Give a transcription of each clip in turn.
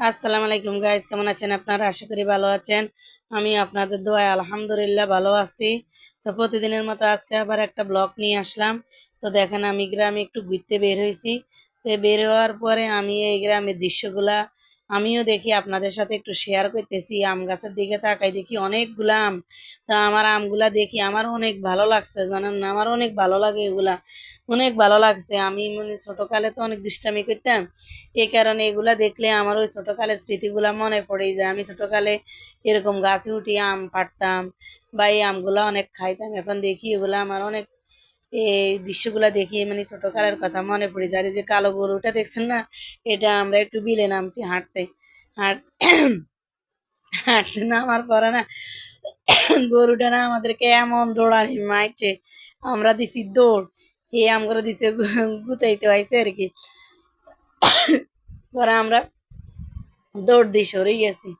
আসসালামু আলাইকুম গাইজ কেমন আছেন আপনারা? আশা করি ভালো আছেন। আমি আপনাদের দোয়ায় আলহামদুলিল্লাহ ভালো আছি। তো প্রতিদিনের মতো আজকে আবার একটা ব্লগ নিয়ে আসলাম। তো দেখেন আমি গ্রামে একটু ঘুরতে বের হয়েছি। তো বের হওয়ার পরে আমি এই গ্রামের দৃশ্যগুলা আমিও দেখি আপনাদের সাথে একটু শেয়ার করতেছি, আম গাছের দিকে তাকাই দেখি অনেকগুলা আম। তা আমার আমগুলা দেখি আমার অনেক ভালো লাগছে, জানেন না? আমার অনেক ভালো লাগে এগুলা। অনেক ভালো লাগছে। আমি মানে ছোটকালে তো অনেক দুষ্টামি করতাম। এই কারণে এগুলা দেখলে আমার ওই ছোটকালের স্মৃতিগুলা মনে পড়ে যায়। আমি ছোটকালে এরকম গাছে উঠি আম পাড়তাম বা এই আমগুলা অনেক খাইতাম। এখন দেখি এগুলা আমার অনেক এই দৃশ্যগুলা দেখি মানে ছোটকালের কথা মনে পড়ে যায়। যে কালো গরুটা দেখছেন না, এটা আমরা একটু বিলে নামছি হাঁটতে। হাঁট হাঁটতে নামার পরে না, গরুটা না আমাদেরকে এমন দৌড়ানি মারছে, আমরা দিছি দৌড়। এই আমগুলো দিছে গুতাইতে হয়েছে আর কি। পরে আমরা দৌড় দিয়ে সরে গেছি।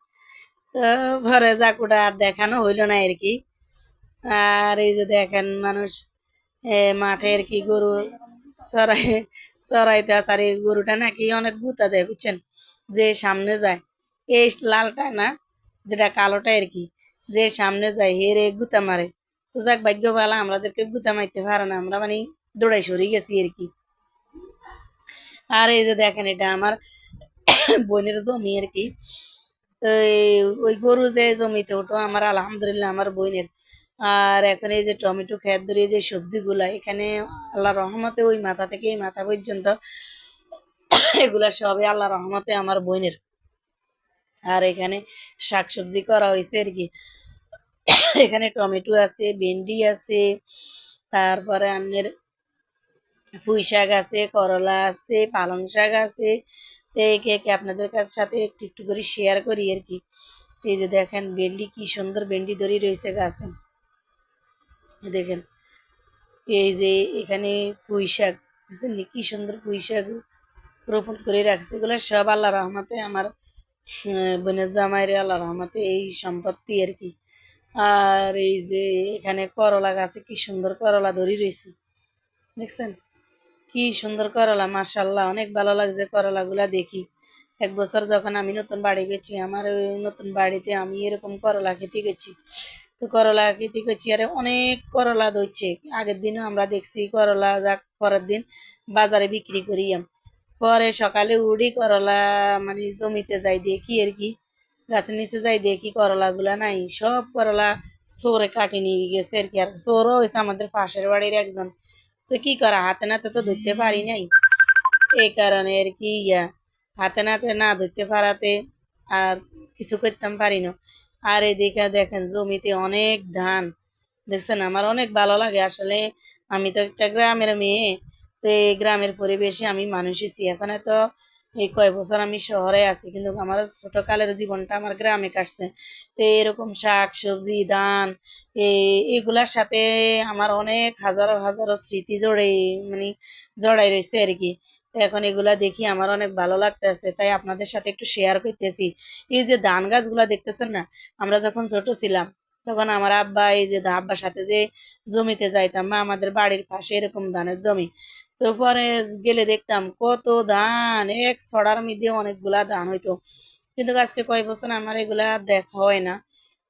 তো পরে জাকুটা আর দেখানো হইল না আর কি। আর এই যে দেখেন মানুষ এ, মাঠে আর কি গরু চড়াইতে আছে আর এই গরুটা নাকি অনেক গুতা দেয় বুঝছেন? যে সামনে যায় এই লালটা না যেটা কালোটা আর কি যে সামনে যায় হেরে গুতা মারে। তো যাক ভাগ্য ভালো আমাদেরকে গুতা মারতে পারে না আমরা মানে দৌড়াই সরে গেছি আর কি। আর এই যে দেখেন এটা আমার বোনের জমি আর কি। তো ওই গরু যে জমিতে ওঠো আমার আলহামদুলিল্লাহ আমার বোনের। আর এখন এই যে টমেটো খেত ধরে যে সবজিগুলা, এখানে আল্লাহ রহমতে ওই মাথা থেকে এই মাথা পর্যন্ত এগুলা সবই আল্লাহ রহমতে আমার বোনের। আর এখানে শাকসবজি করা হয়েছে আর কি। এখানে টমেটো আছে, ভেন্ডি আছে, তারপরে আন্নের পুঁই শাক আছে, করলা আছে, পালং শাক আছে। তো একে একে আপনাদের কাছে সাথে একটু একটু করে শেয়ার করি আর কি। এই যে দেখেন, ভেন্ডি কি সুন্দর ভেন্ডি ধরে রয়েছে গাছে। দেখেন। এই যে এখানে পুঁই শাক, বুঝছেন নি? কি সুন্দর পুঁই শাক রোপণ করে রাখছে। এগুলো সব আল্লাহ রহমতে আমার বোনের জামাইরে আল্লাহ রহমতে এই সম্পত্তি আর কি। আর এই যে এখানে করলা গাছে কি সুন্দর করলা ধরে রয়েছে। দেখছেন? কি সুন্দর করলা মাশাল্লাহ অনেক ভালো লাগছে করলাগুলা দেখি। এক বছর যখন আমি নতুন বাড়ি গেছি, আমার নতুন বাড়িতে আমি এরকম করলা খেতে গেছি। তো করলা খেতে গেছি আরে অনেক করলা ধরছে। আগের দিনও আমরা দেখছি করলা যাক, পরের দিন বাজারে বিক্রি করিয়াম পরে সকালে উড়ি করলা মানে জমিতে যাই দেখি আর কি, গাছের নিচে যাই দেখি করলাগুলা নাই, সব করলা চোরে কাটি নিয়ে গেছে আর কি। আর চোরও হয়েছে আমাদের পাশের বাড়ির একজন। তো কি করা, হাতে নাতে তো ধরতে পারি নাই। এই কারণে আর কি ইয়া, হাতে নাতে না ধরতে পারাতে আর কিছু করতাম পারি না। আর এদিকে দেখেন জমিতে অনেক ধান। দেখছেন, আমার অনেক ভালো লাগে। আসলে আমি তো একটা গ্রামের মেয়ে, তো এই গ্রামের পরিবেশে আমি মানুষ হয়েছি। এখন তো এই কয় বছর আমি শহরে আছি, কিন্তু আমার ছোটকালের জীবনটা আমার গ্রামে কাটছে। তো এরকম শাক, সবজি, ধান এগুলার সাথে আমার অনেক হাজারো হাজারো স্মৃতি জড়ে মানে জড়াই রয়েছে আর কি। তো এখন এগুলা দেখি আমার অনেক ভালো লাগতেছে, তাই আপনাদের সাথে একটু শেয়ার করতেছি। এই যে ধান গাছগুলা দেখতেছেন না, আমরা যখন ছোট ছিলাম, তখন আমার আব্বা, এই যে আব্বার সাথে যে জমিতে যাইতাম বা আমাদের বাড়ির পাশে এরকম ধানের জমি। তো পরে গেলে দেখতাম কত ধান, এক ছড়ার মধ্যে অনেকগুলা ধান হইতো। কিন্তু আজকে কয় বছর আমার এগুলা দেখা হয় না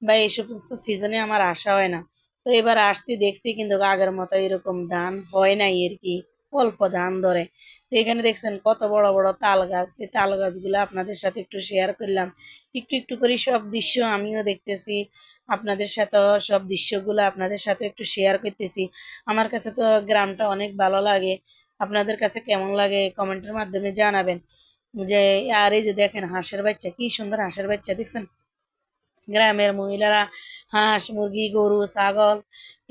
বা এই সমস্ত সিজনে আমার আসা হয় না। তো এবার আসছি, দেখছি কিন্তু আগের মতো এরকম ধান হয় নাই আর কি। অল্প ধান ধরে। তো এখানে দেখছেন কত বড় বড় তাল গাছ। এই তাল গাছগুলো আপনাদের সাথে একটু শেয়ার করলাম। একটু একটু করে সব দৃশ্য আমিও দেখতেছি। আপনাদের সাথে সব দৃশ্যগুলো আপনাদের সাথে একটু শেয়ার করতেছি। আমার কাছে তো গ্রামটা অনেক ভালো লাগে। আপনাদের কাছে কেমন লাগে কমেন্টের মাধ্যমে জানাবেন। যে, আর এই যে দেখেন হাঁসের বাচ্চা, কি সুন্দর হাঁসের বাচ্চা, দেখছেন? গ্রামের মহিলারা হাঁস, মুরগি, গরু, ছাগল,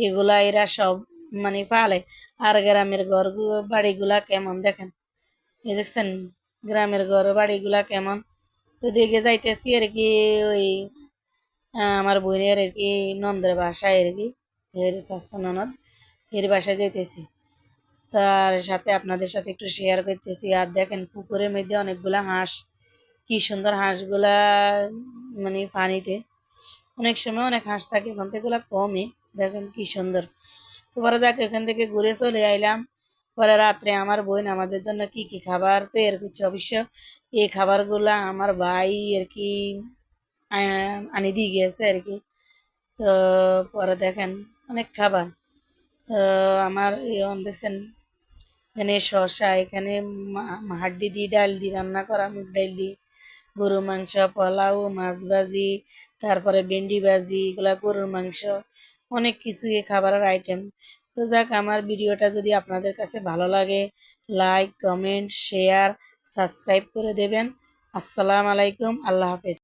এগুলা এরা সব মানে পালে। আর গ্রামের ঘর বাড়িগুলা কেমন দেখেন? এই দেখছেন, গ্রামের ঘর, বাড়িগুলা কেমন? তো দেখে যাইতেছি আর কি, ওই আমার বোনের আর কি, নন্দের বাসায় আর কি, এর স্বাস্থ্য ননদ, এর বাসায় যাইতেছি। তার সাথে আপনাদের সাথে একটু শেয়ার করতেছি। আর দেখেন, পুকুরের মধ্যে অনেকগুলা হাঁস, কি সুন্দর হাঁসগুলা মানে পানিতে। অনেক সময় অনেক হাঁস থাকে, এখন থেকে কমই দেখেন কি সুন্দর। তো পরে যাক, এখান থেকে ঘুরে চলে আইলাম। পরে রাত্রে আমার বোন আমাদের জন্য কি কি খাবার তৈরি করছে অবশ্য এই খাবারগুলা আমার ভাই আর কি আনি দিয়ে গিয়েছে আর কি। তো পরে দেখেন, অনেক খাবার। তো আমার দেখছেন, এখানে শসা, এখানে হাড্ডি দিয়ে ডাল দিয়ে রান্না করা, মুগ ডাল দিয়ে গরু মাংস, পোলাও, মাছ ভাজি, তারপরে ভেন্ডি ভাজি, এগুলা গরুর মাংস। অনেক কিছুই খাবারের আইটেম তো যাক, আমার ভিডিওটা যদি আপনাদের কাছে ভালো লাগে লাইক কমেন্ট শেয়ার সাবস্ক্রাইব করে দেবেন। আসসালামু আলাইকুম, আল্লাহ হাফেজ।